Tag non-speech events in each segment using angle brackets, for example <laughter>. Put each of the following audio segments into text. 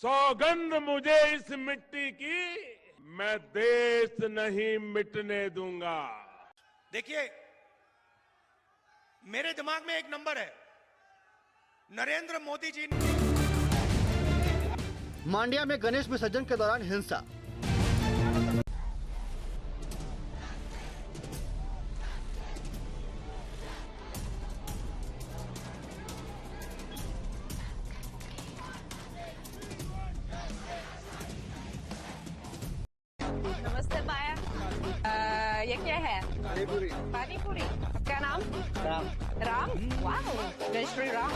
सौगंध मुझे इस मिट्टी की मैं देश नहीं मिटने दूँगा। देखिए मेरे दिमाग में एक नंबर है। नरेंद्र मोदी जी मांडिया में गणेश विसर्जन के दौरान हिंसा। पानी पूरी आपका नाम राम राम वाह जय श्री राम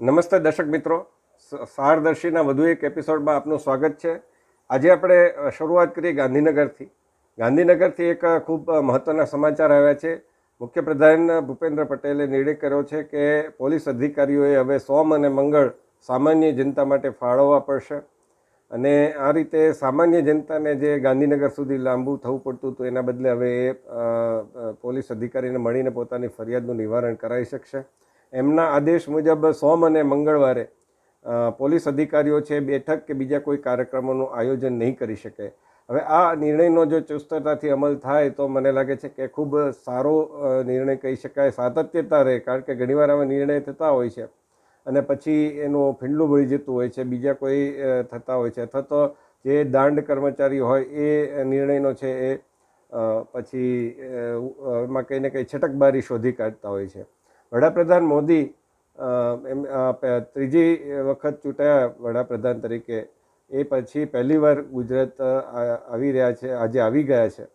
નમસ્તે દર્શક મિત્રો સ- સારદર્શીના વધુ એક એપિસોડમાં આપનું સ્વાગત છે આજે આપણે અ, શરૂઆત કરીએ ગાંધીનગરથી ગાંધીનગરથી એક અ, ખૂબ અ, મહત્ત્વના સમાચાર આવ્યા છે મુખ્યપ્રધાન ભૂપેન્દ્ર પટેલે નિર્ણય કર્યો છે કે પોલીસ અધિકારીઓએ હવે સોમ અને મંગળ સામાન્ય જનતા માટે ફાળવવા પડશે અને આ રીતે સામાન્ય જનતાને જે ગાંધીનગર સુધી લાંબુ થવું પડતું હતું, એના બદલે હવે એ પોલીસ અધિકારીને મળીને પોતાની ફરિયાદનું નિવારણ કરાવી શકશે. એમના આદેશ મુજબ સોમ અને મંગળવારે પોલીસ અધિકારીઓ છે બેઠક કે બીજા કોઈ કાર્યક્રમોનું આયોજન નહીં કરી શકે. હવે આ નિર્ણયનો જો ચુસ્તતાથી અમલ થાય તો મને લાગે છે કે ખૂબ સારો નિર્ણય કહી શકાય. સાતત્યતા રહે, કારણ કે ઘણીવાર આવા નિર્ણય થતા હોય છે. અને પછી એનું ફીંડલું ભળી જતું હોય છે, બીજા કોઈ થતા હોય છે, અથવા તો જે દાંડ કર્મચારી હોય એ નિર્ણયનો છે એ પછી એમાં કંઈ ને કંઈ છટકબારી શોધી કાઢતા હોય છે. વડાપ્રધાન મોદી એમ ત્રીજી વખત ચૂંટાયા વડાપ્રધાન તરીકે. એ પછી પહેલીવાર ગુજરાત આવી રહ્યા છે, આજે આવી ગયા છે.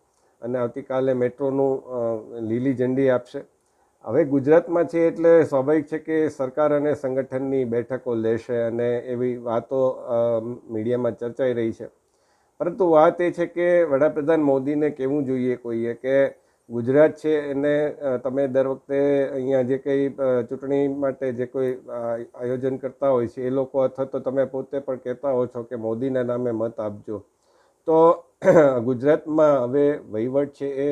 અને આવતીકાલે મેટ્રોનું લીલી ઝંડી આપશે. હવે ગુજરાતમાં છે એટલે સ્વાભાવિક છે કે સરકાર અને સંગઠનની બેઠકો લેશે અને એવી વાતો મીડિયામાં ચર્ચાઈ રહી છે. પરંતુ વાત એ છે કે વડાપ્રધાન મોદીને કહેવું જોઈએ કોઈએ કે ગુજરાત છે એને તમે દર વખતે અહીંયા જે કંઈ ચૂંટણી માટે જે કોઈ આયોજન કરતા હોય છે એ લોકો અથવા તો તમે પોતે પણ કહેતા હો છો કે મોદીના નામે મત આપજો. તો ગુજરાતમાં હવે વહીવટ છે એ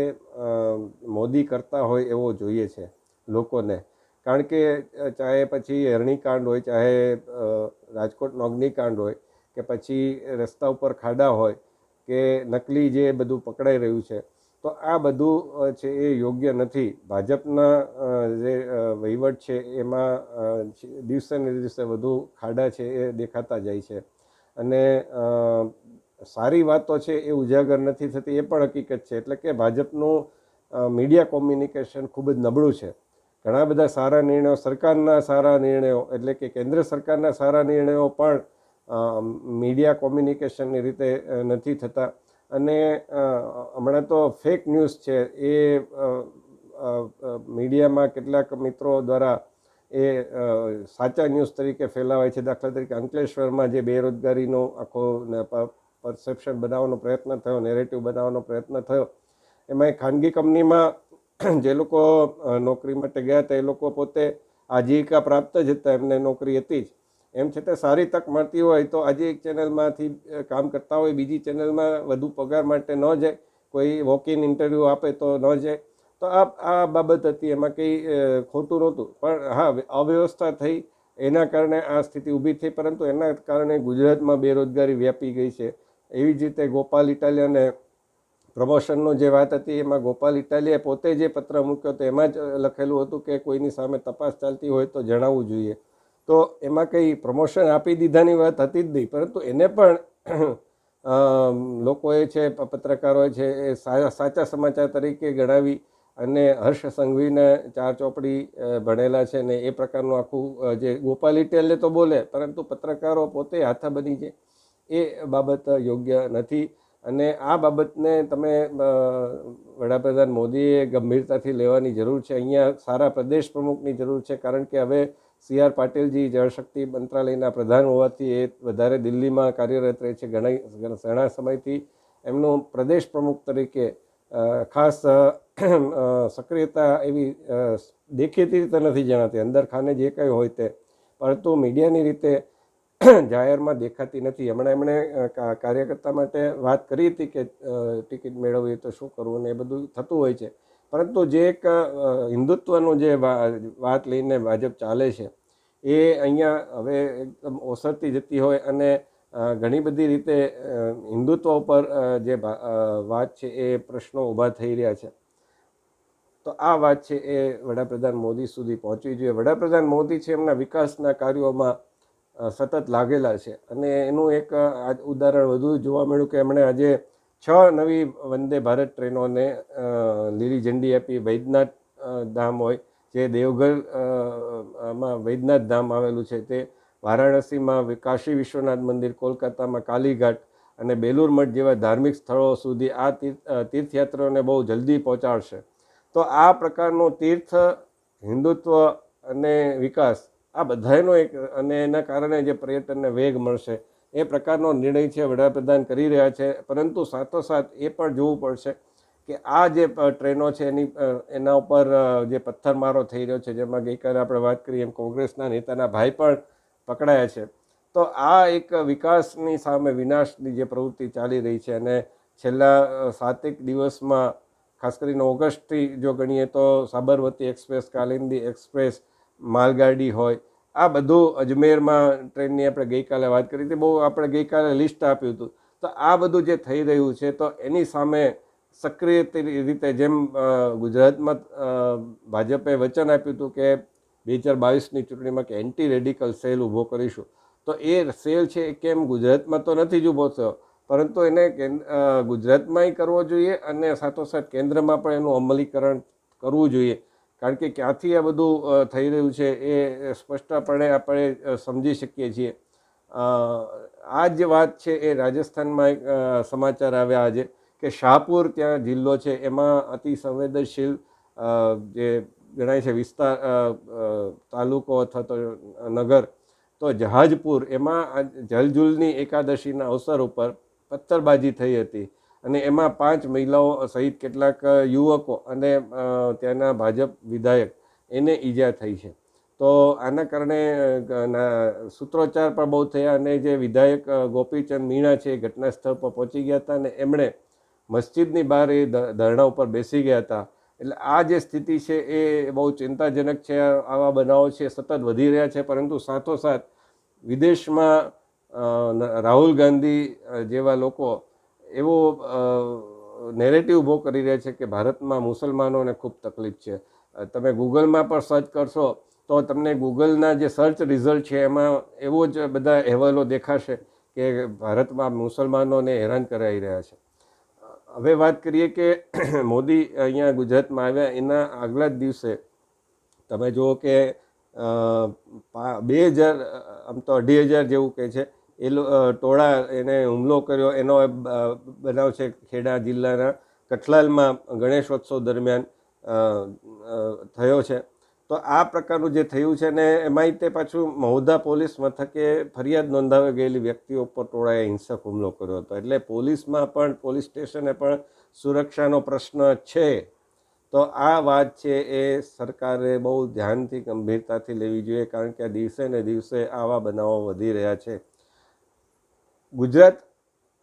મોદી કરતા હોય એવો જોઈએ છે. લોકોને. કારણ કે ચાહે પછી હરણીકાંડ હોય, ચાહે રાજકોટનો અગ્નિકાંડ હોય, કે પછી રસ્તા ઉપર ખાડા હોય, કે નકલી જે બધું પકડાઈ રહ્યું છે, તો આ બધું છે એ યોગ્ય નથી. ભાજપના જે વહીવટ છે એમાં દિવસે ને દિવસે વધુ ખાડા છે એ દેખાતા જાય છે. અને સારી વાતો છે એ ઉજાગર નથી થતી, એ પણ હકીકત છે. એટલે કે ભાજપનું મીડિયા કોમ્યુનિકેશન ખૂબ જ નબળું છે. ઘણા બધા સારા નિર્ણયો સરકારના સારા નિર્ણયો એટલે કે કેન્દ્ર સરકારના સારા નિર્ણયો પણ મીડિયા કોમ્યુનિકેશનની રીતે નથી થતા. અને હમણાં તો ફેક ન્યૂઝ છે. એ મીડિયામાં કેટલાક મિત્રો દ્વારા એ સાચા ન્યૂઝ તરીકે ફેલાવાય છે. દાખલા તરીકે અંકલેશ્વરમાં જે બેરોજગારીનો આખો પરસેપ્શન બનાવવાનો પ્રયત્ન થયો, નેરેટિવ બનાવવાનો પ્રયત્ન થયો, એમાં ખાનગી કંપનીમાં <clears throat> જે લોકો નોકરી માટે ગયા હતા, એ લોકો પોતે આજીવિકા પ્રાપ્ત જ હતા, એમને નોકરી હતી જ. એમ છતાં સારી તક મળતી હોય તો આજે એક ચેનલમાંથી કામ કરતા હોય, બીજી ચેનલમાં વધુ પગાર માટે ન જાય, કોઈ વોક ઇન ઇન્ટરવ્યૂ આપે તો ન જાય. તો આ આ બાબત હતી, એમાં કંઈ ખોટું નહોતું. પણ હા અવ્યવસ્થા થઈ, એના કારણે આ સ્થિતિ ઊભી થઈ, પરંતુ એના કારણે ગુજરાતમાં બેરોજગારી વ્યાપી ગઈ છે. એવી જ રીતે ગોપાલ, ઇટાલિયાને પ્રમોશનનો જે વાત હતી, એમાં ગોપાલ ઇટાલીએ પોતે જે પત્ર મૂક્યો તો એમાં જ લખેલું હતું કે કોઈની સામે તપાસ ચાલતી હોય તો જણાવવું જોઈએ. તો એમાં કંઈ પ્રમોશન આપી દીધાની વાત હતી જ નહીં, પરંતુ એને પણ લોકોએ છે, પત્રકારોએ છે, એ સાચા સમાચાર તરીકે ગણાવી અને હર્ષ સંઘવીને ચાર ચોપડી ભણેલા છે ને એ પ્રકારનું આખું જે ગોપાલ ઇટેલે તો બોલે, પરંતુ પત્રકારો પોતે હાથા બની છે. એ બાબત યોગ્ય નથી. અને આ બાબતને તમે વડાપ્રધાન મોદીએ ગંભીરતાથી લેવાની જરૂર છે. અહીંયા સારા પ્રદેશ પ્રમુખની જરૂર છે, કારણ કે હવે સી આર પાટીલજી જળશક્તિ મંત્રાલયના પ્રધાન હોવાથી એ વધારે દિલ્હીમાં કાર્યરત રહે છે ઘણા ઘણા સમયથી. એમનું પ્રદેશ પ્રમુખ તરીકે ખાસ સક્રિયતા એવી દેખીતી રીતે નથી જણાતી. અંદર ખાને જે કંઈ હોય તે. પરંતુ મીડિયાની રીતે <clears throat> જાહેરમાં દેખાતી નથી. હમણાં એમણે કાર્યકર્તા માટે વાત કરી હતી કે ટિકિટ મેળવવી તો શું કરવું ને એ બધું થતું હોય છે. પરંતુ જે એક હિન્દુત્વનું જે વાત લઈને ભાજપ ચાલે છે, એ અહીંયા હવે એકદમ ઓસરતી જતી હોય અને ઘણી બધી રીતે હિન્દુત્વ ઉપર જે વાત છે એ પ્રશ્નો ઊભા થઈ રહ્યા છે. તો આ વાત છે એ વડાપ્રધાન મોદી સુધી પહોંચવી જોઈએ. વડાપ્રધાન મોદી છે એમના વિકાસના કાર્યોમાં સતત લાગેલા છે. અને એનું એક ઉદાહરણ વધુ જોવા મળ્યું કે એમણે આજે છ નવી વંદે ભારત ટ્રેનોને લીલી ઝંડી આપી. વૈદ્યનાથ ધામ હોય, જે દેવઘરમાં વૈદ્યનાથ ધામ આવેલું છે. તે વારાણસીમાં કાશી વિશ્વનાથ મંદિર, કોલકાતામાં કાલીઘાટ અને બેલુર મઠ જેવા ધાર્મિક સ્થળો સુધી આ તીર્થયાત્રીઓને બહુ જલ્દી પહોંચાડશે. તો આ પ્રકારનું તીર્થ, હિન્દુત્વ અને વિકાસ આ બધાનો એક અને એના કારણે જે પર્યટનને વેગ મળશે, એ પ્રકારનો નિર્ણય છે વડાપ્રધાન કરી રહ્યા છે. પરંતુ સાથોસાથ એ પણ જોવું પડશે કે આ જે ટ્રેનો છે એની એના ઉપર જે પથ્થરમારો થઈ રહ્યો છે, જેમાં ગઈકાલે આપણે વાત કરીએ એમ કોંગ્રેસના નેતાના ભાઈ પણ પકડાયા છે. તો આ એક વિકાસની સામે વિનાશની જે પ્રવૃત્તિ ચાલી રહી છે અને છેલ્લા સાતેક દિવસમાં, ખાસ કરીને ઓગસ્ટથી જો ગણીએ તો સાબરમતી એક્સપ્રેસ, કાલિંદી એક્સપ્રેસ માલગાડી હોય, આ બધું અજમેરમાં ટ્રેનની આપણે ગઈકાલે વાત કરી હતી, બહુ આપણે ગઈકાલે લિસ્ટ આપ્યું હતું. તો આ બધું જે થઈ રહ્યું છે, તો એની સામે સક્રિય રીતે જેમ ગુજરાતમાં ભાજપે વચન આપ્યું હતું કે બે હજાર બાવીસની ચૂંટણીમાં કે એન્ટી રેડિકલ સેલ ઊભો કરીશું. તો એ સેલ છે એ કેમ ગુજરાતમાં તો નથી જ ઊભો થયો, પરંતુ એને ગુજરાતમાંય કરવો જોઈએ અને સાથોસાથ કેન્દ્રમાં પણ એનું અમલીકરણ કરવું જોઈએ. કારણ કે ક્યાંથી આ બધું થઈ રહ્યું છે એ સ્પષ્ટપણે આપણે સમજી શકીએ છીએ. આ જે વાત છે એ રાજસ્થાનમાં એક સમાચાર આવ્યા આજે કે શાહપુર ત્યાં જિલ્લો છે, એમાં અતિ સંવેદનશીલ જે ગણાય છે વિસ્તાર તાલુકો અથવા તો નગર, તો જહાજપુર, એમાં જલજુલની એકાદશીના અવસર ઉપર પથ્થરબાજી થઈ હતી. અને એમાં પાંચ મહિલાઓ સહિત કેટલાક યુવકો અને ત્યાંના ભાજપ વિધાયક એને ઈજા થઈ છે. તો આના કારણે સૂત્રોચ્ચાર પણ બહુ થયા અને જે વિધાયક ગોપીચંદ મીણા છે એ ઘટના સ્થળ પર પહોંચી ગયા હતા અને એમણે મસ્જિદની બહાર એ ધરણા ઉપર બેસી ગયા હતા. એટલે આ જે સ્થિતિ છે એ બહુ ચિંતાજનક છે, આવા બનાવો છે, સતત વધી રહ્યા છે, પરંતુ સાથોસાથ વિદેશમાં રાહુલ ગાંધી જેવા લોકો એવો નેરેટિવ ઊભો કરી રહ્યા છે કે ભારતમાં મુસલમાનોને ખૂબ તકલીફ છે. તમે ગૂગલમાં પણ સર્ચ કરશો તો તમને ગૂગલના જે સર્ચ રિઝલ્ટ છે એમાં એવો જ બધા અહેવાલો દેખાશે કે ભારતમાં મુસલમાનોને હેરાન કરાઈ રહ્યા છે. હવે વાત કરીએ કે <clears throat> મોદી અહીંયા ગુજરાતમાં આવ્યા, એના આગલા જ દિવસે તમે જુઓ કે બે હજાર આમ તો અઢી હજાર જેવું કહે છે. એ ટોળા એને હુમલો કર્યો. એનો બનાવ છે ખેડા જિલ્લાના કઠલાલમાં ગણેશોત્સવ દરમિયાન થયો છે. તો આ પ્રકારનું જે થયું છે ને, એમાંય તે પાછું મહુધા પોલીસ મથકે ફરિયાદ નોંધાવી ગયેલી વ્યક્તિઓ પર ટોળાએ હિંસક હુમલો કર્યો હતો. એટલે પોલીસમાં પણ, પોલીસ સ્ટેશને પણ સુરક્ષાનો પ્રશ્ન છે. તો આ વાત છે એ સરકારે બહુ ધ્યાનથી, ગંભીરતાથી લેવી જોઈએ, કારણ કે દિવસે ને દિવસે આવા બનાવો વધી રહ્યા છે. ગુજરાત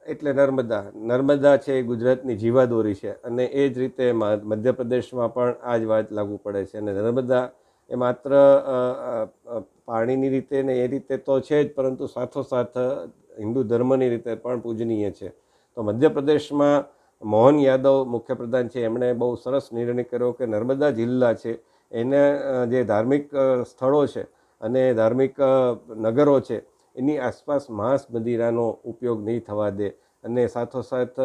એટલે નર્મદા. નર્મદા છે એ ગુજરાતની જીવાદોરી છે અને એ જ રીતે મધ્યપ્રદેશમાં પણ આ જ વાત લાગુ પડે છે અને નર્મદા એ માત્ર પાણીની રીતે ને એ રીતે તો છે જ પરંતુ સાથોસાથ હિન્દુ ધર્મની રીતે પણ પૂજનીય છે. તો મધ્યપ્રદેશમાં મોહન યાદવ મુખ્યપ્રધાન છે, એમણે બહુ સરસ નિર્ણય કર્યો કે નર્મદા જિલ્લા છે, એને જે ધાર્મિક સ્થળો છે અને ધાર્મિક નગરો છે એની આસપાસ માંસ મદિરાનો ઉપયોગ નહીં થવા દે. અને સાથોસાથ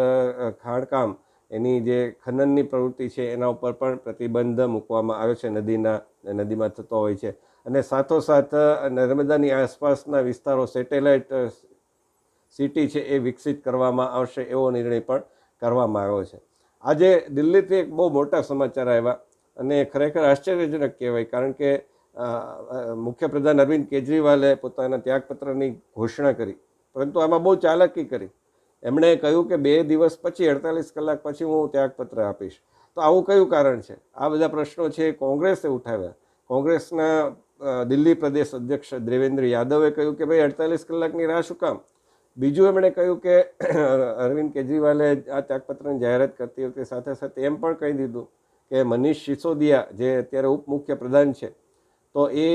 ખાણકામ, એની જે ખનનની પ્રવૃત્તિ છે, એના ઉપર પણ પ્રતિબંધ મૂકવામાં આવ્યો છે, નદીના, નદીમાં થતો હોય છે. અને સાથોસાથ નર્મદાની આસપાસના વિસ્તારો સેટેલાઇટ સિટી છે એ વિકસિત કરવામાં આવશે એવો નિર્ણય પણ કરવામાં આવ્યો છે. આજે દિલ્હીથી એક બહુ મોટા સમાચાર આવ્યા અને ખરેખર આશ્ચર્યજનક કહેવાય કારણ કે મુખ્યપ્રધાન અરવિંદ કેજરીવાલે પોતાના ત્યાગપત્રની ઘોષણા કરી. પરંતુ આમાં બહુ ચાલાકી કરી. એમણે કહ્યું કે બે દિવસ પછી, અડતાલીસ કલાક પછી હું ત્યાગપત્ર આપીશ. તો આવું કયું કારણ છે? આ બધા પ્રશ્નો છે કોંગ્રેસે ઉઠાવ્યા. કોંગ્રેસના દિલ્હી પ્રદેશ અધ્યક્ષ દેવેન્દ્ર યાદવે કહ્યું કે ભાઈ, અડતાલીસ કલાકની રાહ શું કામ? બીજું એમણે કહ્યું કે અરવિંદ કેજરીવાલે આ ત્યાગપત્રની જાહેરાત કરતી વખતે સાથે સાથે એમ પણ કહી દીધું કે, મનીષ સિસોદિયા, જે અત્યારે ઉપમુખ્ય પ્રધાન છે તો એ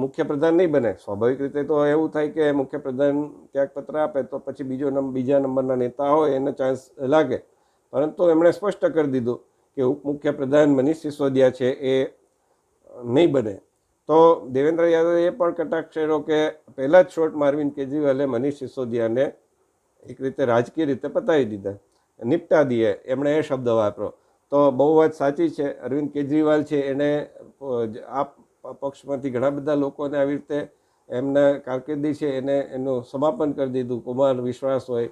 મુખ્યપ્રધાન નહીં બને. સ્વાભાવિક રીતે તો એવું થાય કે મુખ્યપ્રધાન ત્યાગપત્ર આપે તો પછી બીજો નંબર બીજા નંબરના નેતા હોય એને ચાન્સ લાગે. પરંતુ એમણે સ્પષ્ટ કરી દીધું કે ઉપમુખ્યપ્રધાન મનીષ સિસોદિયા છે એ નહીં બને. તો દેવેન્દ્ર યાદવે એ પણ કટાક્ષ કે પહેલાં જ શોર્ટમાં અરવિંદ કેજરીવાલે મનીષ સિસોદિયાને એક રીતે રાજકીય રીતે પતાવી દીધા. નિપટા દઈએ એમણે એ શબ્દ વાપરો તો બહુ વાત સાચી છે. અરવિંદ કેજરીવાલ છે એને આ પક્ષમાંથી ઘણા બધા લોકોને આવી રીતે એમના કારકિર્દી છે એને એનું સમાપન કરી દીધું. કુમાર વિશ્વાસ હોય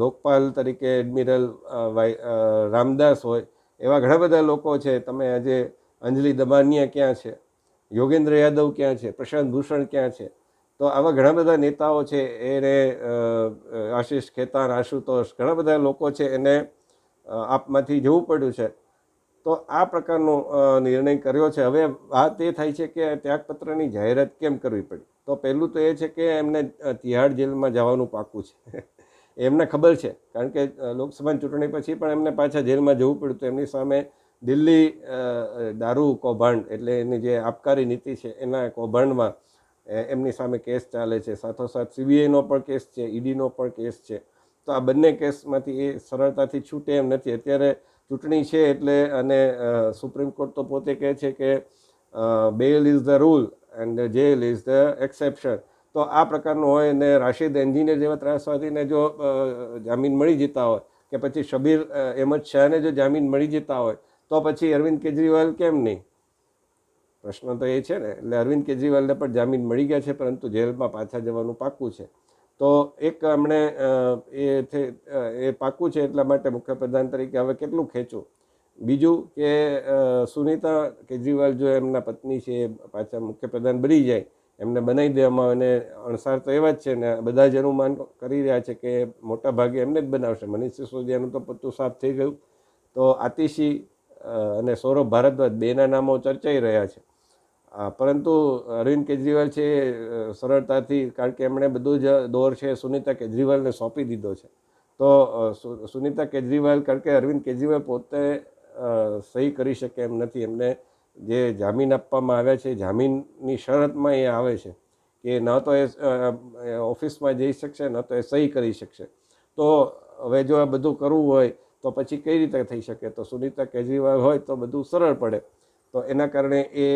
લોકપાલ તરીકે એડમિરલ વાય રામદાસ હોય, એવા ઘણા બધા લોકો છે. તમે આજે અંજલિ દબાનિયા ક્યાં છે? યોગેન્દ્ર યાદવ ક્યાં છે? પ્રશાંત ભૂષણ ક્યાં છે? તો આવા ઘણા બધા નેતાઓ છે. એને આશીષ ખેતાન, આશુતોષ, ઘણા બધા લોકો છે એને આપમાંથી જવું પડ્યું છે. તો આ પ્રકારનો નિર્ણય કર્યો છે. હવે વાત એ થાય છે કે ત્યાગપત્રની જાહેરાત કેમ કરવી પડી? તો પહેલું તો એ છે કે એમને તિહાડ જેલમાં જવાનું પાકું છે. <laughs> એમને ખબર છે. કારણ કે લોકસભા ચૂંટણી પછી પણ એમને પાછા જેલમાં જવું પડ્યું તો એમની સામે દિલ્હી દારૂ કૌભાંડ એટલે એની જે આબકારી નીતિ છે એના કૌભાંડમાં એમની સામે કેસ ચાલે છે. સાથોસાથ સીબીઆઈનો પણ કેસ છે, ઈડીનો પણ કેસ છે. તો આ બંને કેસમાંથી એ સરળતાથી છૂટે એમ નથી. અત્યારે ચૂંટણી છે એટલે અને સુપ્રીમ કોર્ટ તો પોતે કહે છે કે bail is the rule and jail is the exception. તો આ પ્રકારનું હોય ને રાશિદ એન્જિનિયર જેવા ત્રાસવાદીને જો જામીન મળી જતા હોય કે પછી શબીર અહેમદ શાહને જો જામીન મળી જતા હોય તો પછી અરવિંદ કેજરીવાલ કેમ નહીં? પ્રશ્ન તો એ છે ને. એટલે અરવિંદ કેજરીવાલને પણ જામીન મળી ગયા છે પરંતુ જેલમાં પાછા જવાનું પાક્કું છે. તો એક હમણે એ એ પાક્કું છે એટલા માટે મુખ્યપ્રધાન તરીકે હવે કેટલું ખેંચું? બીજું કે સુનિતા કેજરીવાલ જો એમના પત્ની છે, એ પાછા મુખ્યપ્રધાન બની જાય, એમને બનાવી દેવામાં અને અણસાર તો એવા જ છે ને બધા જ અનુમાન કરી રહ્યા છે કે મોટા ભાગે એમને જ બનાવશે. મનીષ સિસોદિયાનું તો પત્તું સાફ થઈ ગયું. તો આતિશી અને સૌરભ ભારદ્વાજ બેના નામો ચર્ચાઈ રહ્યા છે. પરંતુ અરવિંદ કેજરીવાલ છે સરળતાથી, કારણ કે એમણે બધું જ દોર છે સુનીતા કેજરીવાલને સોંપી દીધો છે. તો સુનિતા કેજરીવાલ, કારણ કે અરવિંદ કેજરીવાલ પોતે સહી કરી શકે એમ નથી. એમને જે જામીન આપવામાં આવ્યા છે, જામીનની શરતમાં એ આવે છે કે ન તો એ ઓફિસમાં જઈ શકશે, ન તો એ સહી કરી શકશે. તો હવે જો આ બધું કરવું હોય, તો પછી કઈ રીતે થઈ શકે? તો સુનીતા કેજરીવાલ હોય તો બધું સરળ પડે. તો એના કારણે એ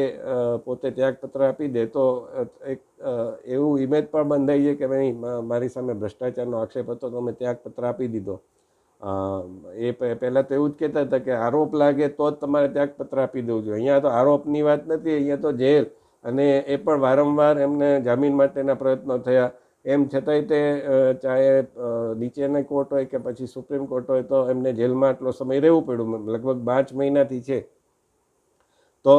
પોતે ત્યાગપત્ર આપી દે. તો એક એવું ઇમેજ પણ બંધાઈ જાય કે ભાઈ મારી સામે ભ્રષ્ટાચારનો આક્ષેપ હતો, તો મેં ત્યાગપત્ર આપી દીધો. એ પહેલાં તો એવું જ કહેતા હતા કે આરોપ લાગે તો જ તમારે ત્યાગપત્ર આપી દેવું જોઈએ. અહીંયા તો આરોપની વાત નથી, અહીંયા તો જેલ. અને એ પણ વારંવાર એમને જામીન માટેના પ્રયત્નો થયા. એમ છતાંય તે ચાહે નીચેના કોર્ટ હોય કે પછી સુપ્રીમ કોર્ટ હોય, તો એમને જેલમાં આટલો સમય રહેવું પડ્યું. લગભગ પાંચ મહિનાથી છે. તો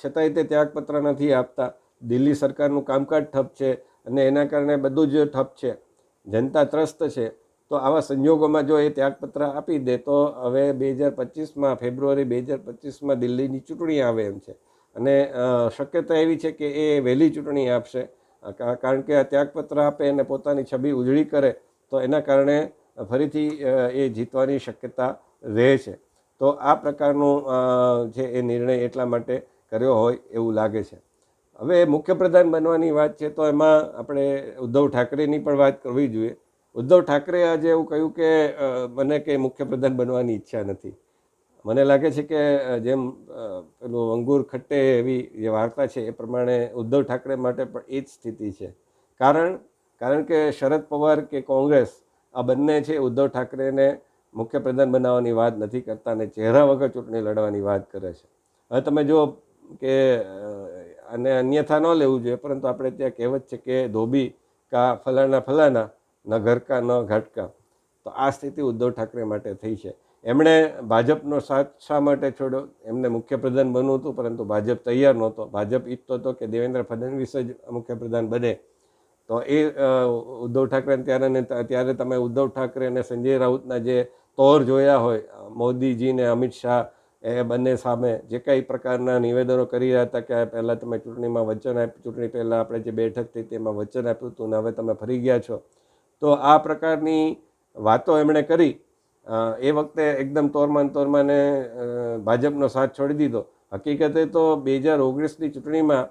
છતાંય તે ત્યાગપત્ર નથી આપતા. દિલ્હી સરકારનું કામકાજ ઠપ છે અને એના કારણે બધું જ ઠપ છે. જનતા ત્રસ્ત છે. તો આવા સંજોગોમાં જો એ ત્યાગપત્ર આપી દે, તો હવે બે હજાર પચીસમાં ફેબ્રુઆરી બે હજાર પચીસમાં દિલ્હીની ચૂંટણી આવે એમ છે. અને શક્યતા એવી છે કે એ વહેલી ચૂંટણી આપશે. કારણ કે આ ત્યાગપત્ર આપે અને પોતાની છબી ઉજળી કરે, તો એના કારણે ફરીથી એ જીતવાની શક્યતા રહે છે. તો આ પ્રકારનું જે એ નિર્ણય એટલા માટે કર્યો હોય એવું લાગે છે. હવે મુખ્યપ્રધાન બનવાની વાત છે તો એમાં આપણે ઉદ્ધવ ઠાકરેની પણ વાત કરવી જોઈએ. ઉદ્ધવ ઠાકરે આજે એવું કહ્યું કે મને કે મુખ્યપ્રધાન બનવાની ઈચ્છા નથી. મને લાગે છે કે જેમ પેલું અંગુર ખટ્ટે એવી જે વાર્તા છે એ પ્રમાણે ઉદ્ધવ ઠાકરે માટે પણ એ જ સ્થિતિ છે. કારણ કારણ કે શરદ પવાર કે કોંગ્રેસ આ બંને છે ઉદ્ધવ ઠાકરેને મુખ્યપ્રધાન બનાવવાની વાત નથી કરતા અને ચહેરા વગર ચૂંટણી લડવાની વાત કરે છે. હવે તમે જુઓ કે અને અન્યથા ન લેવું જોઈએ, પરંતુ આપણે ત્યાં કહેવત છે કે ધોબી કા ફલાણા ફલાણા, ન ઘરકા ન ઘાટકા તો આ સ્થિતિ ઉદ્ધવ ઠાકરે માટે થઈ છે. એમણે ભાજપનો સાથ શા માટે છોડ્યો? એમને મુખ્યપ્રધાન બનવું હતું, પરંતુ ભાજપ તૈયાર નહોતો. ભાજપ ઈચ્છતો હતો કે દેવેન્દ્ર ફડણવીસ જ મુખ્યપ્રધાન બને. તો એ ઉદ્ધવ ઠાકરે ત્યારે ત્યારે તમે ઉદ્ધવ ઠાકરે અને સંજય રાઉતના જે તોર જોયા હોય મોદીજી ને અમિત શાહ, એ બંને સામે જે કંઈ પ્રકારના નિવેદનો કરી રહ્યા હતા કે પહેલાં તમે ચૂંટણીમાં વચન આપ્યું ચૂંટણી પહેલાં આપણે જે બેઠક થઈ તેમાં વચન આપ્યું હતું ને હવે તમે ફરી ગયા છો. તો આ પ્રકારની વાતો એમણે કરી એ વખતે એકદમ તોરમાન તોરમાને ભાજપનો સાથ છોડી દીધો. હકીકતે તો બે હજાર ઓગણીસની ચૂંટણીમાં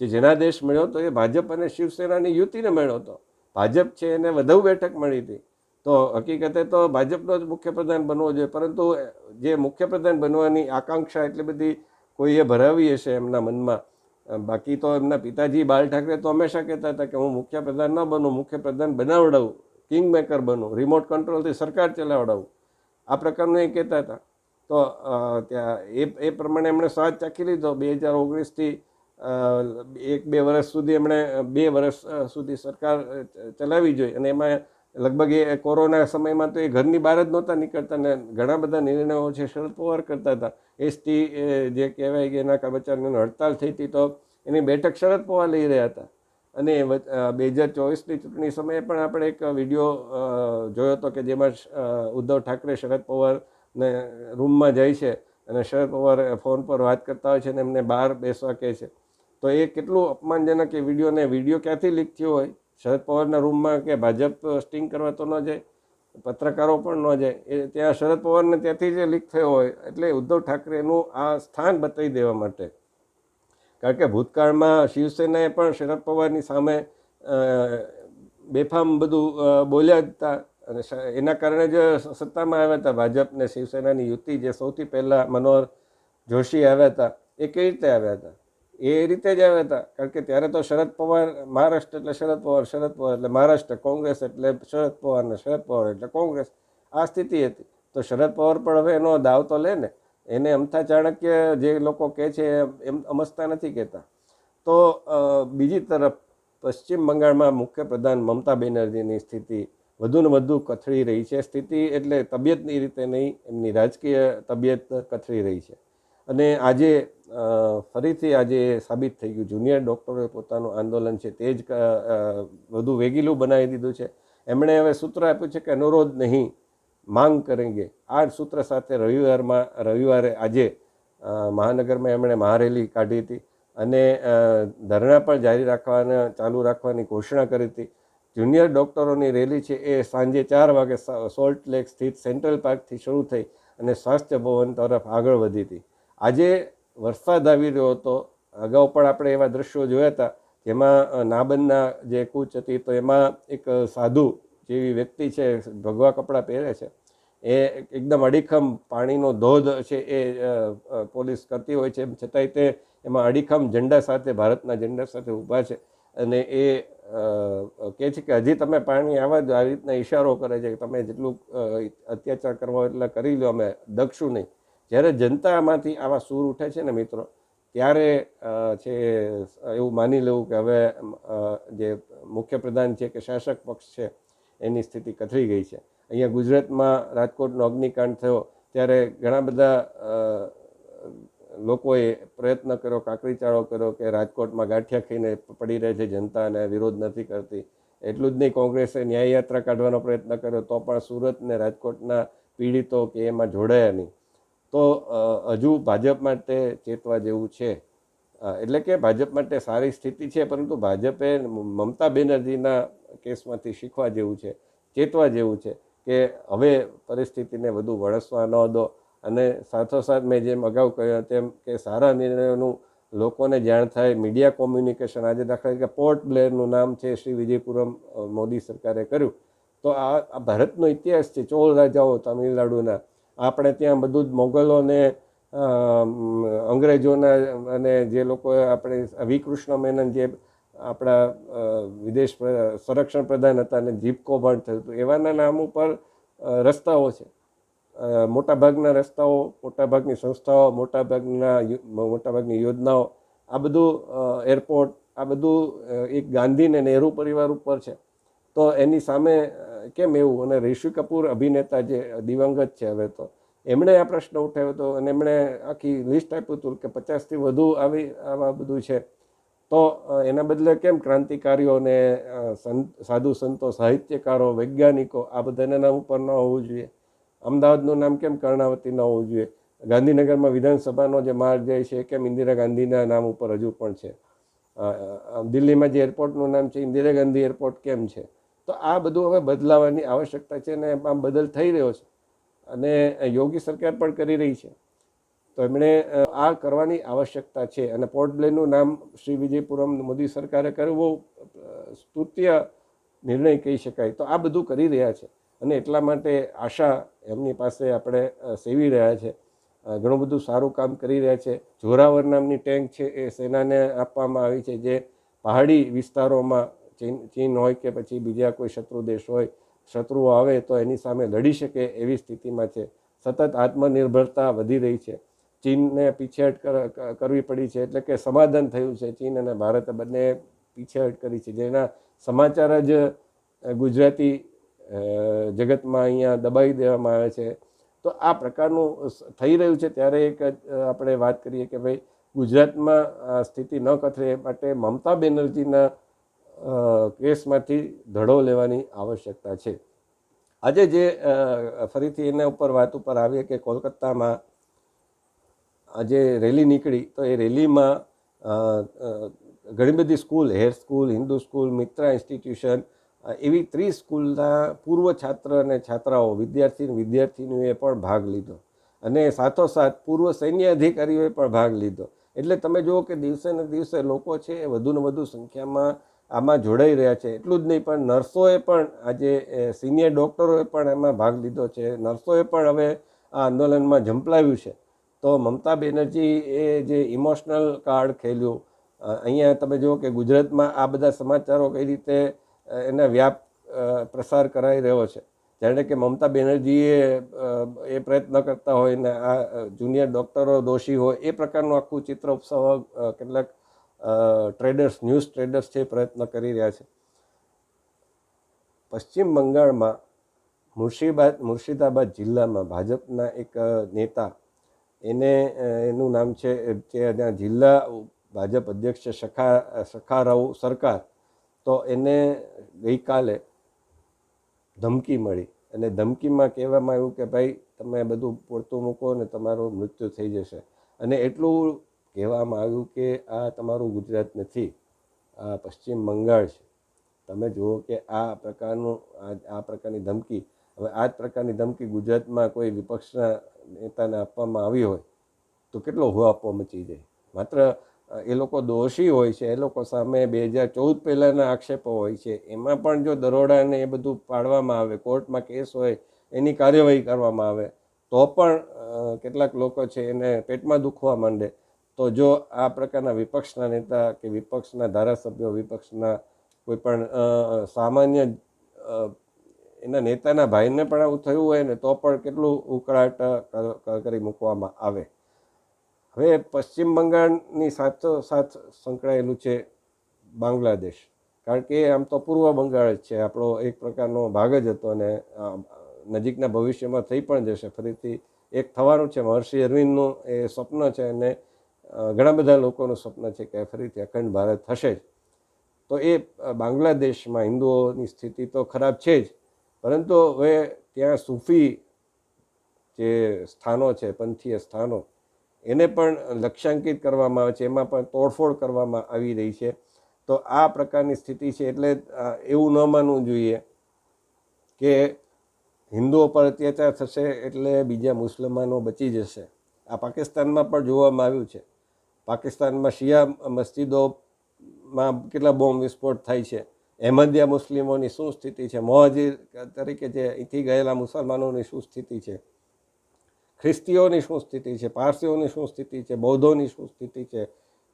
જે જનાદેશ મળ્યો હતો એ ભાજપ અને શિવસેનાની યુતિને મળ્યો હતો. ભાજપ છે એને વધુ બેઠક મળી હતી. તો હકીકતે તો ભાજપનો જ મુખ્યપ્રધાન બનવો જોઈએ, પરંતુ જે મુખ્યપ્રધાન બનવાની આકાંક્ષા એટલી બધી કોઈએ ભરાવી હશે એમના મનમાં. બાકી તો એમના પિતાજી બાલ ઠાકરે તો હંમેશા કહેતા હતા કે હું મુખ્યપ્રધાન ન બનું, મુખ્યપ્રધાન બનાવડાવું કિંગ મેકર બનું રિમોટ કંટ્રોલથી સરકાર ચલાવડાવું. આ પ્રકારનું એ કહેતા હતા. તો ત્યાં એ એ પ્રમાણે એમણે સ્વાદ ચાખી લીધો. બે હજાર ઓગણીસથી એક બે વર્ષ સુધી એમણે, બે વર્ષ સુધી સરકાર ચલાવી જોઈએ અને એમાં લગભગ એ કોરોના સમયમાં તો એ ઘરની બહાર જ નહોતા નીકળતા ને ઘણા બધા નિર્ણયો છે શરદ પવાર કરતા હતા. એસટી જે કહેવાય કે એના કર્મચારીઓની હડતાલ થઈ હતી તો એની બેઠક શરદ પવાર લઈ રહ્યા હતા. અને બે હજાર ચોવીસની ચૂંટણી સમયે પણ આપણે એક વીડિયો જોયો હતો કે જેમાં ઉદ્ધવ ઠાકરે શરદ પવારને રૂમમાં જાય છે અને શરદ પવાર ફોન પર વાત કરતા હોય છે અને એમને બહાર બેસવા કહે છે. તો એ કેટલું અપમાનજનક એ વિડીયોને વીડિયો ક્યાંથી લીક થયો હોય? શરદ પવારના રૂમમાં કે ભાજપ સ્ટિંગ કરવા તો ન જાય, પત્રકારો પણ ન જાય, એ ત્યાં શરદ પવારને ત્યાંથી જે લીક થયો હોય, એટલે ઉદ્ધવ ઠાકરેનું આ સ્થાન બતાવી દેવા માટે. કારણ કે ભૂતકાળમાં શિવસેનાએ પણ શરદ પવારની સામે બેફામ બધું બોલ્યા જ હતા. અને એના કારણે જ સત્તામાં આવ્યા હતા ભાજપ ને શિવસેનાની યુતિ જે સૌથી પહેલાં મનોહર જોશી આવ્યા હતા, એ કેવી રીતે આવ્યા હતા? એ રીતે જ આવ્યા હતા કારણ કે ત્યારે તો શરદ પવાર, મહારાષ્ટ્ર એટલે શરદ પવાર શરદ પવાર એટલે મહારાષ્ટ્ર, કોંગ્રેસ એટલે શરદ પવાર ને શરદ પવાર એટલે કોંગ્રેસ. આ સ્થિતિ હતી. તો શરદ પવાર પણ હવે એનો દાવ તો લે ને. એને અમથા ચાણક્ય જે લોકો કહે છે એમ અમસ્તા નથી કહેતા. તો બીજી તરફ પશ્ચિમ બંગાળમાં મુખ્યપ્રધાન મમતા બેનર્જીની સ્થિતિ વધુ ને વધુ કથળી રહી છે. સ્થિતિ એટલે તબિયતની રીતે નહીં, એમની રાજકીય તબિયત કથળી રહી છે. અને આજે ફરીથી આજે સાબિત થઈ ગયું. જુનિયર ડૉક્ટરોએ પોતાનું આંદોલન છે તે જ વધુ વેગીલું બનાવી દીધું છે. એમણે હવે સૂત્ર આપ્યું છે કે અનુરોધ નહીં, માંગ કરેંગે. આ સૂત્ર સાથે રવિવારમાં, રવિવારે આજે મહાનગરમાં એમણે મહારેલી કાઢી હતી અને ધરણા પણ જારી રાખવાના, ચાલુ રાખવાની ઘોષણા કરી હતી. જુનિયર ડૉક્ટરોની રેલી છે એ સાંજે ચાર વાગે સોલ્ટ લેક સ્થિત સેન્ટ્રલ પાર્કથી શરૂ થઈ અને સ્વાસ્થ્ય ભવન તરફ આગળ વધી હતી. આજે વરસાદ આવી રહ્યો હતો. અગાઉ પણ આપણે એવા દ્રશ્યો જોયા હતા જેમાં નાબનના જે કૂચ હતી તો એમાં એક સાધુ જેવી વ્યક્તિ છે, ભગવા કપડાં પહેરે છે. એ એકદમ અડીખમ પાણીનો ધોધ છે એ પોલીસ કરતી હોય છે. એમ છતાંય તે એમાં અડીખમ ઝંડા સાથે, ભારતના ઝંડા સાથે ઊભા છે. અને એ કહે છે કે હજી તમે પાણી આવા જ આ રીતના ઈશારો કરે છે કે તમે જેટલું અત્યાચાર કરવા એટલા કરી લો, અમે દખશું નહીં. જ્યારે જનતામાંથી આવા સૂર ઉઠે છે ને મિત્રો, ત્યારે છે, એવું માની લેવું કે હવે જે જે મુખ્યપ્રધાન છે કે શાસક પક્ષ છે, એની સ્થિતિ કથળી ગઈ છે. અહીંયા ગુજરાતમાં રાજકોટનો અગ્નિકાંડ થયો, ત્યારે ઘણા બધા લોકોએ પ્રયત્ન કર્યો કાકરીચાળો કર્યો કે રાજકોટમાં ગાંઠિયા ખાઈને પડી રહે છે જનતા અને વિરોધ નથી કરતી. એટલું જ નહીં, કોંગ્રેસે ન્યાયયાત્રા કાઢવાનો પ્રયત્ન કર્યો, તો પણ સુરત ને રાજકોટના પીડિતો કે એમાં જોડાયા નહીં. તો હજુ ભાજપ માટે ચેતવા જેવું છે. એટલે કે ભાજપ માટે સારી સ્થિતિ છે, પરંતુ ભાજપે મમતા બેનર્જીના કેસમાંથી શીખવા જેવું છે, ચેતવા જેવું છે કે હવે પરિસ્થિતિને વધુ વળસવા ન દો. અને સાથોસાથ મેં જેમ અગાઉ કહ્યું તેમ કે સારા નિર્ણયોનું લોકોને જાણ થાય. મીડિયા કોમ્યુનિકેશન આજે દાખલા તરીકે પોર્ટ બ્લેરનું નામ છે, શ્રી વિજયપુરમ મોદી સરકારે કર્યું. તો આ ભારતનો ઇતિહાસ છે ચોળ રાજાઓ તમિલનાડુના. આપણે ત્યાં બધું જ મોગલોને અંગ્રેજોના અને જે લોકોએ આપણે વિકૃષ્ણ મેનન જે આપણા વિદેશ સંરક્ષણ પ્રધાન હતા અને જીપ કૌભાંડ થયું હતું, એવાના નામ ઉપર રસ્તાઓ છે. મોટાભાગના રસ્તાઓ, મોટાભાગની સંસ્થાઓ, મોટાભાગના મોટાભાગની યોજનાઓ, આ બધું એરપોર્ટ, આ બધું એક ગાંધી ને નહેરુ પરિવાર ઉપર છે. તો એની સામે કેમ એવું? અને ઋષિ કપૂર અભિનેતા જે દિવંગત છે હવે તો, એમણે આ પ્રશ્ન ઉઠાવ્યો હતો અને એમણે આખી લિસ્ટ આપ્યું હતું કે પચાસથી વધુ આવી આવા બધું છે. તો એના બદલે કેમ ક્રાંતિકારીઓને અને સાધુ સંતો, સાહિત્યકારો, વૈજ્ઞાનિકો, આ બધાના નામ ઉપર ન હોવું જોઈએ. અમદાવાદનું નામ કેમ કર્ણાવતી ન હોવું જોઈએ? ગાંધીનગરમાં વિધાનસભાનો જે માર્ગ જાય છે, કેમ ઇન્દિરા ગાંધીના નામ ઉપર હજુ પણ છે? દિલ્હીમાં જે એરપોર્ટનું નામ છે, ઇન્દિરા ગાંધી એરપોર્ટ કેમ છે? તો આ બધું હવે બદલાવાની આવશ્યકતા છે અને આમ બદલ થઈ રહ્યો છે. અને યોગી સરકાર પણ કરી રહી છે. તો એમણે આ કરવાની આવશ્યકતા છે અને પોર્ટ બ્લેરનું નામ શ્રી વિજયપુરમ મોદી સરકારે બહુ સ્તુત્ય નિર્ણય કહી શકાય. તો આ બધું કરી રહ્યા છે. અને એટલા માટે આશા એમની પાસે આપણે સેવી રહ્યા છે. ઘણું બધું સારું કામ કરી રહ્યા છે. જોરાવર નામની ટેન્ક છે એ સેનાને આપવામાં આવી છે જે પહાડી વિસ્તારોમાં ચીન ચીન હોય કે પછી બીજા કોઈ શત્રુ દેશ હોય શત્રુઓ આવે તો એની સામે લડી શકે એવી સ્થિતિમાં છે. સતત આત્મનિર્ભરતા વધી રહી છે. ચીનને પીછેહટ કર- કરવી પડી છે એટલે કે સમાધાન થયું છે ચીન અને ભારત બંને પીછેહટ કરી છે. જેના સમાચાર જ ગુજરાતી જગતમાં અહીંયા દબાવી દેવામાં આવે છે. તો આ પ્રકારનું થઈ રહ્યું છે. ત્યારે એક આપણે વાત કરીએ કે ભાઈ ગુજરાતમાં સ્થિતિ ન કથરે માટે મમતા બેનર્જીના કેસમાંથી ધડો લેવાની આવશ્યકતા છે. આજે જે ફરીથી એના ઉપર વાત ઉપર આવીએ કે કોલકાતામાં આજે રેલી નીકળી, તો એ રેલીમાં ઘણી બધી school, Hare school, Hindu school, Mitra institution એવી ત્રીસ સ્કૂલના પૂર્વ છાત્ર અને છાત્રાઓ, વિદ્યાર્થી વિદ્યાર્થીનીઓએ પણ ભાગ લીધો. અને સાથોસાથ પૂર્વ સૈન્ય અધિકારીઓએ પણ ભાગ લીધો. એટલે તમે જુઓ કે દિવસે ને દિવસે લોકો છે એ વધુ ને વધુ સંખ્યામાં આમાં જોડાઈ રહ્યા છે. એટલું જ નહીં, પણ નર્સોએ પણ આજે સિનિયર ડૉક્ટરોએ પણ એમાં ભાગ લીધો છે. નર્સોએ પણ હવે આ આંદોલનમાં ઝંપલાવ્યું છે. તો મમતા બેનર્જી એ જે ઇમોશનલ કાર્ડ ખેલ્યું અહીંયા તમે જુઓ કે ગુજરાતમાં આ બધા સમાચારો કઈ રીતે એના વ્યાપ પ્રસાર કરાઈ રહ્યો છે. જાણે કે મમતા બેનર્જીએ એ પ્રયત્ન કરતા હોય ને આ જુનિયર ડૉક્ટરો, દોષી હોય, એ પ્રકારનું આખું ચિત્ર ઉપસાવવા કેટલાક ટ્રેડર્સ ન્યૂઝ ટ્રેડર્સ છે પ્રયત્ન કરી રહ્યા છે. પશ્ચિમ બંગાળમાં મુર્શિદાબાદ મુર્શિદાબાદ જિલ્લામાં ભાજપના એક નેતા, એને એનું નામ છે, જે ત્યાં જિલ્લા ભાજપ અધ્યક્ષ સખા સખારાવ સરકાર, તો એને ગઈકાલે ધમકી મળી. અને ધમકીમાં કહેવામાં આવ્યું કે ભાઈ, તમે બધું પડતું મૂકો ને તમારું મૃત્યુ થઈ જશે. અને એટલું કહેવામાં આવ્યું કે આ તમારું ગુજરાત નથી, આ પશ્ચિમ બંગાળ છે. તમે જુઓ કે આ પ્રકારનું, આ પ્રકારની ધમકી, હવે આ જ પ્રકારની ધમકી ગુજરાતમાં કોઈ વિપક્ષના નેતાને આપવામાં આવી હોય, તો કેટલો હુઆપો મચી જાય. માત્ર એ લોકો દોષી હોય છે, એ લોકો સામે બે હજાર ચૌદ પહેલાંના આક્ષેપો હોય છે, એમાં પણ જો દરોડાને એ બધું પાડવામાં આવે, કોર્ટમાં કેસ હોય, એની કાર્યવાહી કરવામાં આવે, તો પણ કેટલાક લોકો છે એને પેટમાં દુખવા માંડે. તો જો આ પ્રકારના વિપક્ષના નેતા કે વિપક્ષના ધારાસભ્યો, વિપક્ષના કોઈ પણ સામાન્ય એના નેતાના ભાઈને પણ આવું થયું હોય ને તો પણ કેટલું ઉકળાટ કરી મૂકવામાં આવે. હવે પશ્ચિમ બંગાળની સાથોસાથ સંકળાયેલું છે બાંગ્લાદેશ. કારણ કે આમ તો પૂર્વ બંગાળ જ છે, આપણો એક પ્રકારનો ભાગ જ હતો અને નજીકના ભવિષ્યમાં થઈ પણ જશે. ફરીથી એક થવાનું છે, મહર્ષિ અરવિંદનું એ સ્વપ્ન છે અને ઘણા બધા લોકોનું સ્વપ્ન છે કે ફરીથી અખંડ ભારત થશે જ. તો એ બાંગ્લાદેશમાં હિન્દુઓની સ્થિતિ તો ખરાબ છે જ. પરંતુ હવે ત્યાં સૂફી જે સ્થાનો છે, પંથીય સ્થાનો, એને પણ લક્ષ્યાંકિત કરવામાં આવે છે. એમાં પણ તોડફોડ કરવામાં આવી રહી છે. તો આ પ્રકારની સ્થિતિ છે એટલે એવું ન માનવું જોઈએ કે હિન્દુઓ પર અત્યાચાર થશે એટલે બીજા મુસલમાનો બચી જશે. આ પાકિસ્તાનમાં પણ જોવામાં આવ્યું છે. પાકિસ્તાનમાં શિયા મસ્જિદોમાં કેટલા બોમ્બ વિસ્ફોટ થાય છે? અહેમદિયા મુસ્લિમોની શું સ્થિતિ છે? મોહજી તરીકે જે અહીંથી ગયેલા મુસલમાનોની શું સ્થિતિ છે? ખ્રિસ્તીઓની શું સ્થિતિ છે? પારસીઓની શું સ્થિતિ છે? બૌદ્ધોની શું સ્થિતિ છે?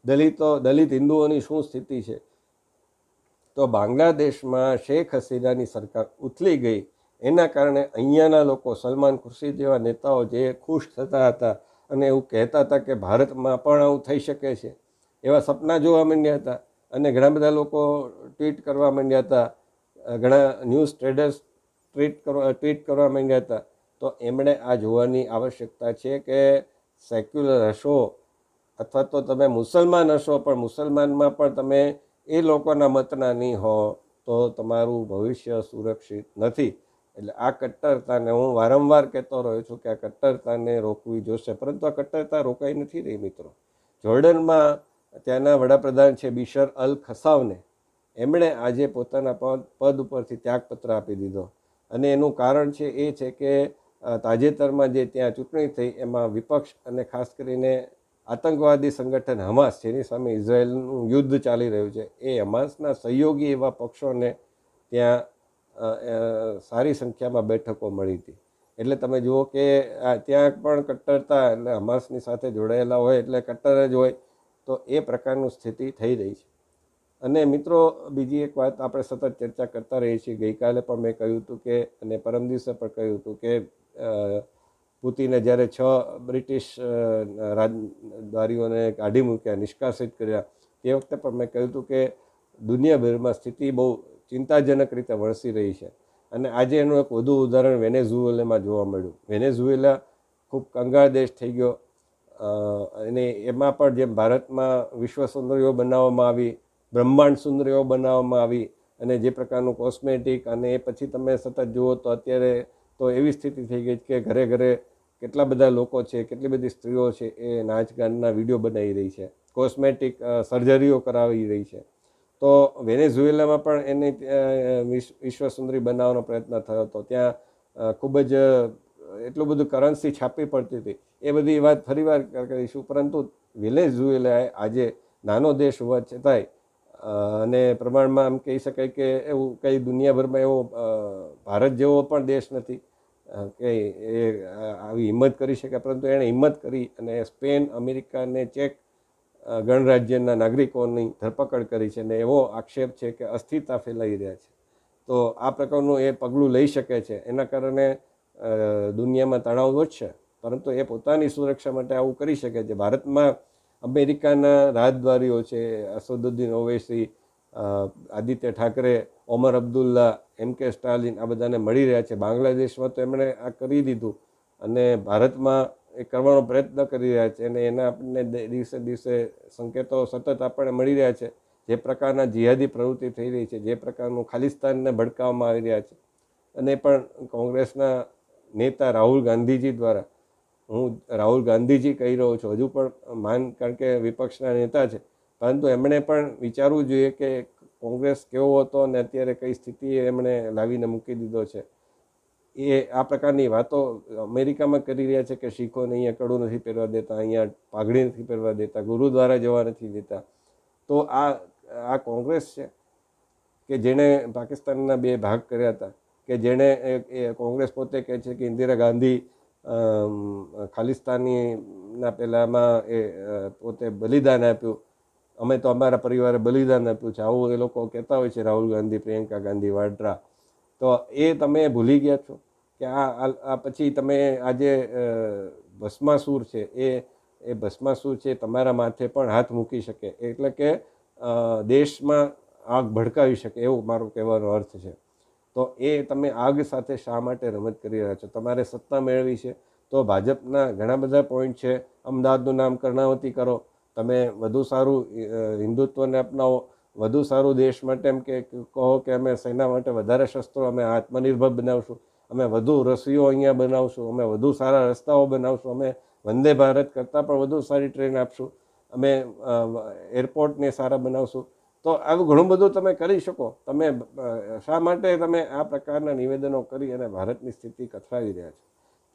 દલિતો, દલિત હિન્દુઓની શું સ્થિતિ છે? તો બાંગ્લાદેશમાં શેખ હસીનાની સરકાર ઉથલી ગઈ. એના કારણે અહીંયાના લોકો સલમાન ખુરશી જેવા નેતાઓ જે ખુશ થતા હતા અને એવું કહેતા હતા કે ભારતમાં પણ આવું થઈ શકે છે. એવા સપના જોવા માંડ્યા હતા અને ઘણા બધા લોકો ટ્વીટ કરવા માંડ્યા હતા. ઘણા ન્યૂઝ ટ્રેડર્સ ટ્વીટ કરવા ટ્વીટ કરવા માંડ્યા હતા. તો એમણે આ જોવાની આવશ્યકતા છે કે સેક્યુલર હશો અથવા તો તમે મુસલમાન હશો, પણ મુસલમાનમાં પણ તમે એ લોકોના મતના નહીં હો તો તમારું ભવિષ્ય સુરક્ષિત નથી. એટલે આ કટ્ટરતાને હું વારંવાર કહેતો રહ્યો છું કે આ કટ્ટરતાને રોકવી જોશે. પરંતુ આ કટ્ટરતા રોકાઈ નથી રહી મિત્રો. જોર્ડનમાં ત્યાંના વડાપ્રધાન છે બિશર અલ ખસાવને એમણે આજે પોતાના પદ પદ ઉપરથી ત્યાગપત્ર આપી દીધો. અને એનું કારણ છે એ છે કે તાજેતરમાં જે ત્યાં ચૂંટણી થઈ એમાં વિપક્ષ અને ખાસ કરીને આતંકવાદી સંગઠન હમાસ, જેની સામે ઇઝરાયેલનું યુદ્ધ ચાલી રહ્યું છે, એ હમાસના સહયોગી એવા પક્ષોને ત્યાં સારી સંખ્યામાં બેઠકો મળી હતી. એટલે તમે જુઓ કે ત્યાં પણ કટ્ટરતા એટલે હમાસની સાથે જોડાયેલા હોય એટલે કટ્ટર જ હોય, તો એ પ્રકારનું સ્થિતિ થઈ રહી છે. અને મિત્રો, બીજી એક વાત આપણે સતત ચર્ચા કરતા રહીએ છીએ. ગઈકાલે પણ મેં કહ્યું હતું કે, અને પરમ દિવસે પણ કહ્યું હતું કે પુતિને જ્યારે છ બ્રિટિશ રાજદ્વારીઓને કાઢી મૂક્યા, નિષ્કાસિત કર્યા, તે વખતે પણ મેં કહ્યું હતું કે, દુનિયાભરમાં સ્થિતિ બહુ ચિંતાજનક રીતે વણસી રહી છે. અને આજે એનું એક વધુ ઉદાહરણ વેનેઝુએલામાં જોવા મળ્યું. વેનેઝુએલા ખૂબ કંગાળ દેશ થઈ ગયો. અને એમાં પણ જેમ ભારતમાં વિશ્વ સુંદરીઓ બનાવવામાં આવી, બ્રહ્માંડ સુંદરીઓ બનાવવામાં આવી, અને જે પ્રકારનું કોસ્મેટિક અને એ પછી તમે સતત જુઓ તો અત્યારે તો એવી સ્થિતિ થઈ ગઈ કે ઘરે ઘરે કેટલા બધા લોકો છે, કેટલી બધી સ્ત્રીઓ છે એ નાચ ગાનના વીડિયો બનાવી રહી છે. કોસ્મેટિક સર્જરીઓ કરાવી રહી છે. તો વેનેઝુએલામાં પણ એને વિશ્વ સુંદરી બનાવવાનો પ્રયત્ન થયો હતો. ત્યાં ખૂબ જ એટલું બધું કરન્સી છાપવી પડતી હતી. એ બધી વાત ફરીવાર કરીશું. પરંતુ વેનેઝુએલાએ આજે નાનો દેશ હોવા છતાંય અને પ્રમાણમાં આમ કહી શકાય કે એવું કંઈ દુનિયાભરમાં એવો ભારત જેવો પણ દેશ નથી. કે એ આવી હિંમત કરી શકે પરંતુ એણે હિંમત કરી અને સ્પેન, અમેરિકા અને ચેક ગણરાજ્યના નાગરિકોની ધરપકડ કરી છે અને એવો આક્ષેપ છે કે અસ્થિરતા ફેલાઈ રહ્યા છે. તો આ પ્રકારનું એ પગલું લઈ શકે છે. એના કારણે દુનિયામાં તણાવ વધશે પરંતુ એ પોતાની સુરક્ષા માટે આવું કરી શકે છે. ભારતમાં અમેરિકાના રાજદ્વારીઓ છે, અસદુદ્દીન ઓવૈસી આદિત્ય ઠાકરે, ઓમર અબ્દુલ્લા, એમ કે સ્ટાલિન આ બધાને મળી રહ્યા છે. બાંગ્લાદેશમાં તો એમણે આ કરી દીધું. અને ભારતમાં એ કરવાનો પ્રયત્ન કરી રહ્યા છે અને એના આપણને દિવસે દિવસે સંકેતો સતત આપણને મળી રહ્યા છે. જે પ્રકારના જિહાદી પ્રવૃત્તિ થઈ રહી છે, જે પ્રકારનું ખાલિસ્તાનને ભડકાવવામાં આવી રહ્યા છે. અને પણ કોંગ્રેસના નેતા રાહુલ ગાંધીજી દ્વારા, હું રાહુલ ગાંધીજી કહી રહ્યો છું, હજુ પણ માન કારણ કે વિપક્ષના નેતા છે, પરંતુ એમણે પણ વિચારવું જોઈએ કે કોંગ્રેસ કેવો હતો અને અત્યારે કઈ સ્થિતિએ એમણે લાવીને મૂકી દીધો છે. એ આ પ્રકારની વાતો અમેરિકામાં કરી રહ્યા છે કે શીખોને અહીંયા કડું નથી પહેરવા દેતા, અહીંયા પાઘડી નથી પહેરવા દેતા, ગુરુદ્વારા જવા નથી દેતા. તો આ આ કોંગ્રેસ છે કે જેણે પાકિસ્તાનના બે ભાગ કર્યા હતા, કે જેણે એ- કોંગ્રેસ પોતે કહે છે કે ઇન્દિરા ગાંધી ખાલિસ્તાનીના પહેલાંમાં એ પોતે બલિદાન આપ્યું. અમે તો અમારા પરિવારે બલિદાન આપ્યું છે. આવું એ લોકો કહેતા હોય છે રાહુલ ગાંધી, પ્રિયંકા ગાંધી, વાડ્રા. તો એ તમે ભૂલી ગયા છો કે આ આ- આ પછી તમે આજે જે ભસ્માસુર છે, એ એ ભસ્માસુર છે તમારા માથે પણ હાથ મૂકી શકે. એટલે કે દેશમાં આગ ભડકાવી શકે એવું મારો કહેવાનો અર્થ છે. તો એ તમે આગ સાથે શા માટે રમત કરી રહ્યા છો? તમારે સત્તા મેળવી છે. તો ભાજપના ઘણા બધા પોઈન્ટ છે. અમદાવાદનું નામ કર્ણાવતી કરો. તમે વધુ સારું હિન્દુત્વને અપનાવો. વધુ સારું દેશ માટે એમ કે કહો કે અમે સેના માટે વધારે શસ્ત્રો અમે આત્મનિર્ભર બનાવશું. અમે વધુ રસીઓ અહીંયા બનાવશું. અમે વધુ સારા રસ્તાઓ બનાવશું. અમે વંદે ભારત કરતાં પણ વધુ સારી ટ્રેન આપશું. અમે એરપોર્ટને સારા બનાવશું. તો આવું ઘણું બધું તમે કરી શકો. તમે શા માટે તમે આ પ્રકારના નિવેદનો કરી અને ભારતની સ્થિતિ કથળાવી રહ્યા છો?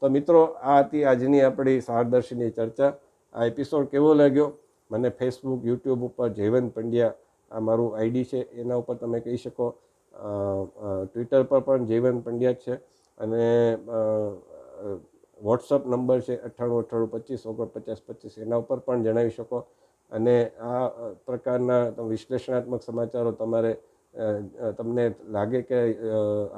તો મિત્રો, આ હતી આજની આપણી સારદર્શીની ચર્ચા. આ એપિસોડ કેવો લાગ્યો? મને ફેસબુક યુટ્યુબ ઉપર જયવંત પંડ્યા આ મારું આઈડી છે, એના ઉપર તમે કહી શકો. ટ્વિટર પર પણ જયવંત પંડ્યા છે અને વોટ્સઅપ નંબર છે અઠ્ઠાણું અઠ્ઠાણું, પચીસ, ઓગણપચાસ, પચીસ, એના ઉપર પણ જણાવી શકો. અને આ પ્રકારના તમ વિશ્લેષણાત્મક સમાચારો તમારે તમને લાગે કે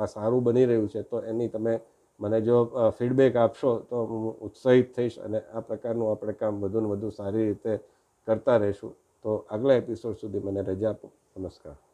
આ સારું બની રહ્યું છે, તો એની તમે મને જો ફીડબેક આપશો, તો હું ઉત્સાહિત થઈશ અને આ પ્રકારનું આપણે કામ વધુને વધુ સારી રીતે કરતા રહીશું. તો આગલા એપિસોડ સુધી મને રજા આપો. નમસ્કાર.